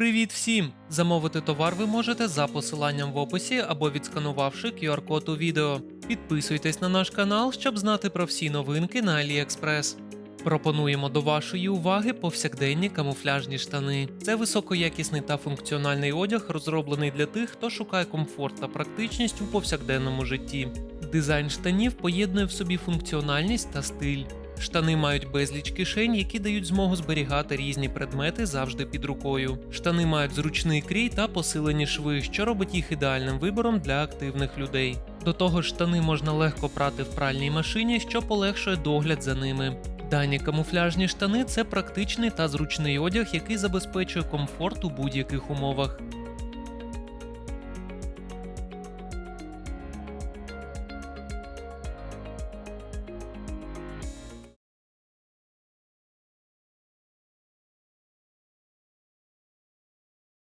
Привіт всім! Замовити товар ви можете за посиланням в описі або відсканувавши QR-код у відео. Підписуйтесь на наш канал, щоб знати про всі новинки на AliExpress. Пропонуємо до вашої уваги повсякденні камуфляжні штани. Це високоякісний та функціональний одяг, розроблений для тих, хто шукає комфорт та практичність у повсякденному житті. Дизайн штанів поєднує в собі функціональність та стиль. Штани мають безліч кишень, які дають змогу зберігати різні предмети завжди під рукою. Штани мають зручний крій та посилені шви, що робить їх ідеальним вибором для активних людей. До того ж, штани можна легко прати в пральній машині, що полегшує догляд за ними. Дані камуфляжні штани це практичний та зручний одяг, який забезпечує комфорт у будь-яких умовах.